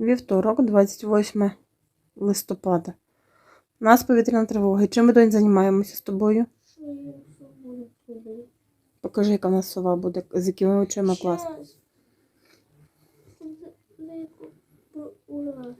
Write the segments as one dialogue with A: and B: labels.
A: Вівторок, 28 листопада. У нас повітряна тривога. Чим ми донь займаємося з тобою? Покажи, яка в нас сова буде, з якими очима клас.
B: Щас. Ура.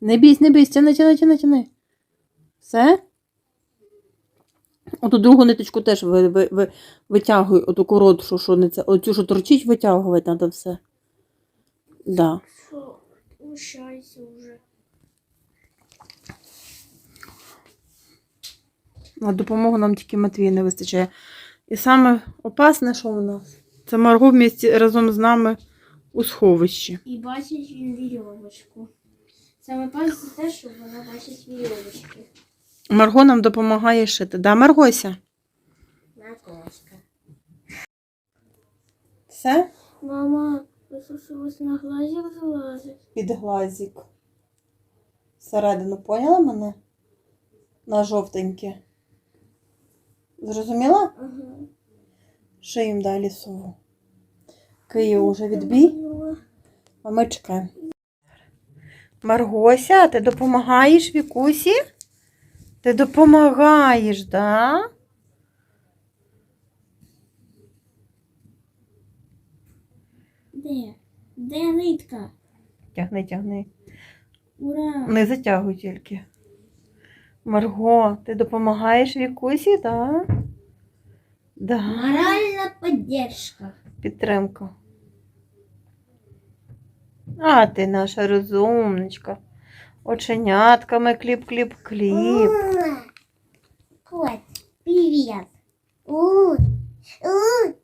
A: Не бійсь, не бійсь, тяни, тяни, тяни, тяни. Все? Оту другу ниточку теж ви, ви, ви, витягуй, оту коротшу, що не це. Оцю, що торчить, витягувати треба все. Да.
B: Що? Лишайся вже.
A: На допомогу нам тільки Матвія не вистачає. І саме опасне, що у нас? Це Марго в місті разом з нами у сховищі.
B: І бачить він вірьовочку. Саме пальці те, що вона бачить вірьовочки.
A: Марго нам допомагає шити. Да, Маргося?
B: На коска.
A: Все?
B: Мама, висушилась на глазик залазить.
A: Під глазик. Всередину поняла мене? На жовтеньке. Зрозуміла?
B: Ага.
A: Шиїм далі сову. Київ уже відбій, а ми чекаємо. Маргося, ти допомагаєш Вікусі? Ти допомагаєш, да?
B: Де? Де нитка?
A: Тягни, тягни.
B: Ура!
A: Не затягуй тільки. Марго, ти допомагаєш Вікусі, да? Да.
B: Моральна підтримка.
A: Підтримка. А ти наша розумничка. Оченятками кліп-кліп-кліп.
B: Кот, привет. У, у, у,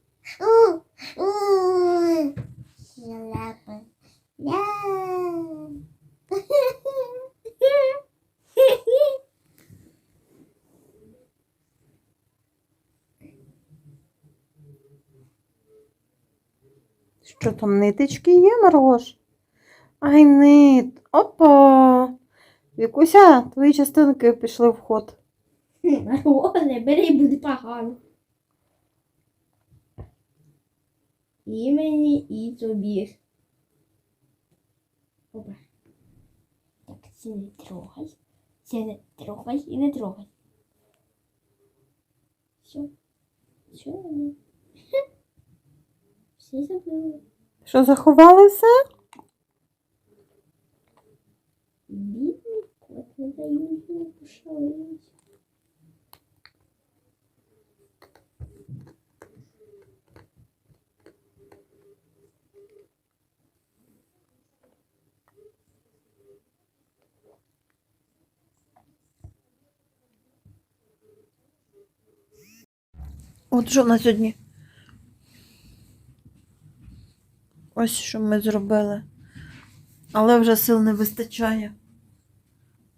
A: Що там ниточки є, Маргош? Ай, нит. Опа. Вікуся, твої частинки пішли в ход.
B: Не бери, буде погано. І мені, і тобі. Опа. Так, це не трогай. Це не трогай і не трогай. Все. Все. Все забыли.
A: Що заховали все?
B: Бідний кот, не дають йому пошалити.
A: От що на сьогодні? Ось що ми зробили. Але вже сил не вистачає.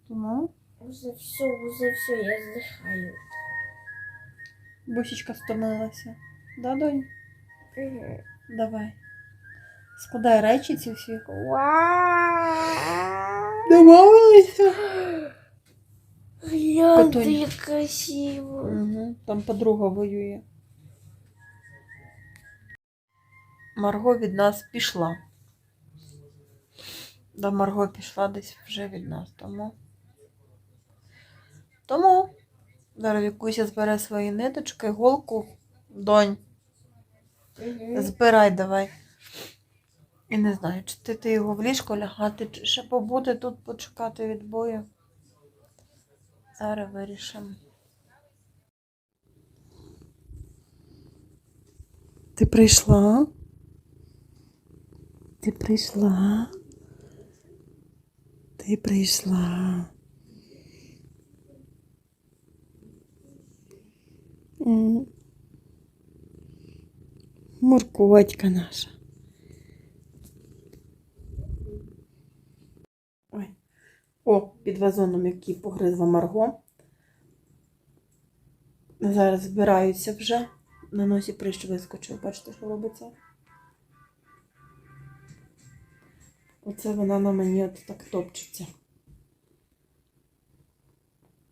A: Тому
B: Уже все, уже все, я здихаю.
A: бусічка стомилася. Да, донь?
B: Угу.
A: Давай. Складай речі ці всі. Домовилися?
B: Гляньте, як красиво.
A: Угу. Там подруга воює. Марго від нас пішла. Да, Марго пішла десь вже від нас, тому. Тому зараз Вікуся збере свої ниточки, голку, донь. Збирай давай. І не знаю, чи ти, ти його в ліжко лягати, чи ще побути тут почекати відбою. Зараз вирішимо. Ти прийшла? Ти прийшла? Ти прийшла. Моркотька наша. Ой. О, під вазоном, який погризла Марго. Зараз збираються вже. На носі прищ вискочив. Бачите, що робиться? Оце вона на мені от так топчеться.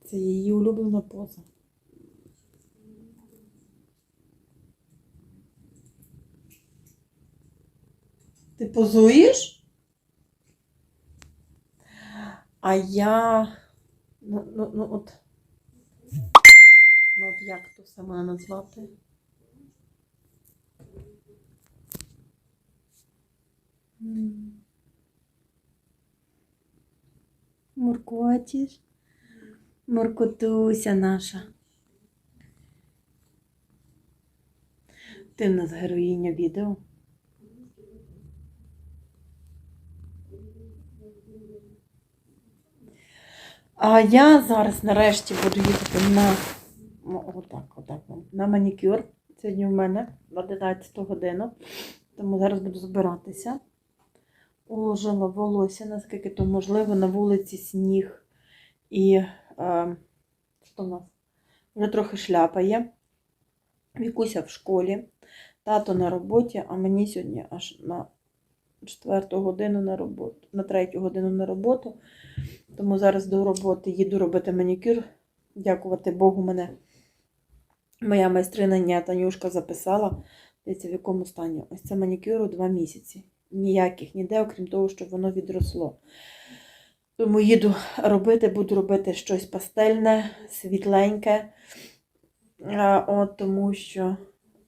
A: Це її улюблена поза. Ти позуєш? А я. Ну, ну, ну от. Ну, от як то саме назвати? М. Муркотіш. Муркотуся наша. Ти в нас героїня відео. А я зараз нарешті буду їхати на ну, отак, отак, на манікюр. Сьогодні в мене в 11 годину. Тому зараз буду збиратися. Уложила волосся, наскільки то можливо, на вулиці сніг. І е, що в нас? Вже трохи шляпає. Вікуся в школі, тато на роботі, а мені сьогодні аж на четверту годину на роботу, на третю годину на роботу. Тому зараз до роботи їду робити манікюр. Дякувати Богу, мене моя майстриня Танюшка записала. Дивіться, в якому стані. Ось це манікюру два місяці. Ніяких ніде, окрім того, щоб воно відросло. Тому їду робити, буду робити щось пастельне, світленьке. От, тому що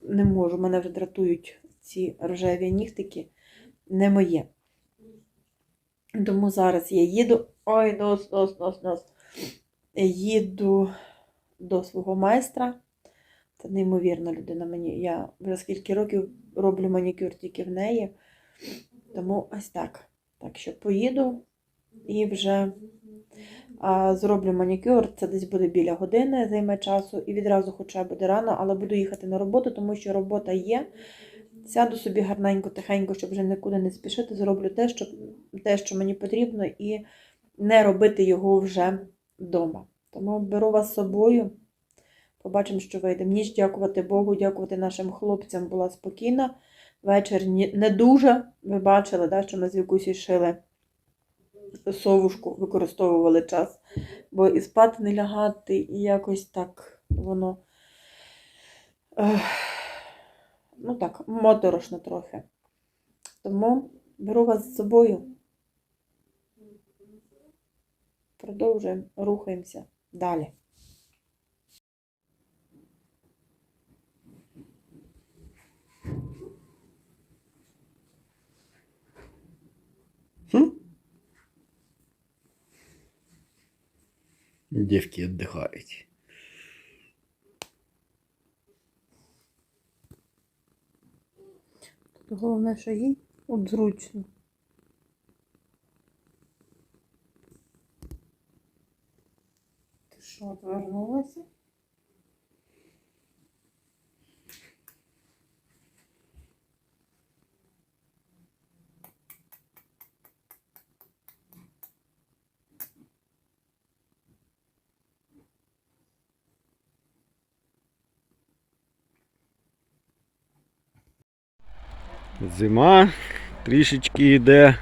A: не можу, мене вже дратують ці рожеві нігтики, не моє. Тому зараз я їду. Ой, нос, нос, нос, нос. Їду до свого майстра. Це неймовірна людина мені. Я вже скільки років роблю манікюр тільки в неї. Тому ось так. Так що поїду і вже а, зроблю манікюр. Це десь буде біля години, займе часу. І відразу, хоча буде рано, але буду їхати на роботу, тому що робота є. Сяду собі гарненько, тихенько, щоб вже нікуди не спішити. Зроблю те, що, те, що мені потрібно, і не робити його вже вдома. Тому беру вас з собою. Побачимо, що вийде. Ніч дякувати Богу, дякувати нашим хлопцям була спокійна. Вечір не дуже. Ви бачили, да, що ми з Вікусі шили совушку, використовували час. Бо і спати не лягати, і якось так воно. Ну так, моторошно трохи. Тому беру вас з собою. Продовжуємо, рухаємося далі.
C: Девки отдыхают.
A: Тут головне, що їй от зручно. Ти що, отвернулася?
C: Зима трішечки йде,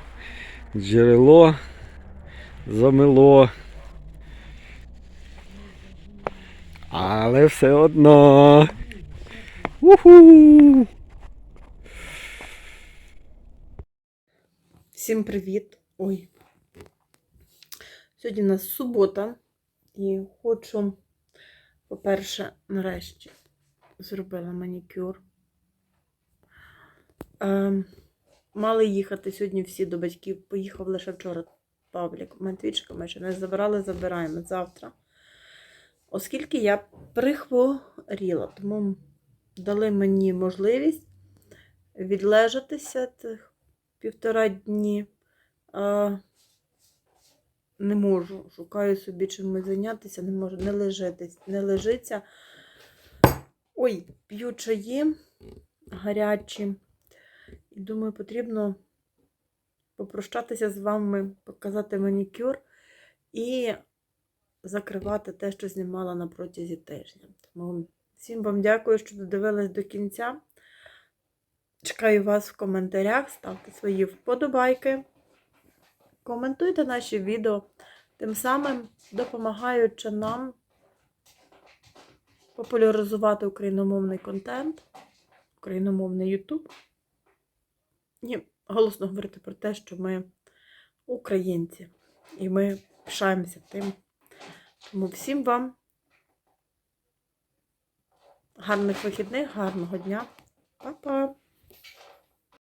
C: джерело замило. Але все одно. Уху!
A: Всім привіт! Ой. Сьогодні у нас субота, і хочу, по-перше, нарешті зробила манікюр. Ем, мали їхати сьогодні всі до батьків. Поїхав лише вчора Павлік. Матвічка ще не забирали, забираємо завтра. Оскільки я прихворіла, тому дали мені можливість відлежатися тих півтора дні. А, не можу. Шукаю собі чимось зайнятися, не можу не лежитись, не лежиться. Ой, п'ю чаї гарячі. І думаю, потрібно попрощатися з вами, показати манікюр і закривати те, що знімала на протязі тижня. Тому всім вам дякую, що додивились до кінця. Чекаю вас в коментарях, ставте свої вподобайки, коментуйте наші відео, тим самим допомагаючи нам популяризувати україномовний контент, україномовний YouTube. І голосно говорити про те, що ми українці, і ми пишаємося тим. Тому всім вам гарних вихідних, гарного дня. Па-па!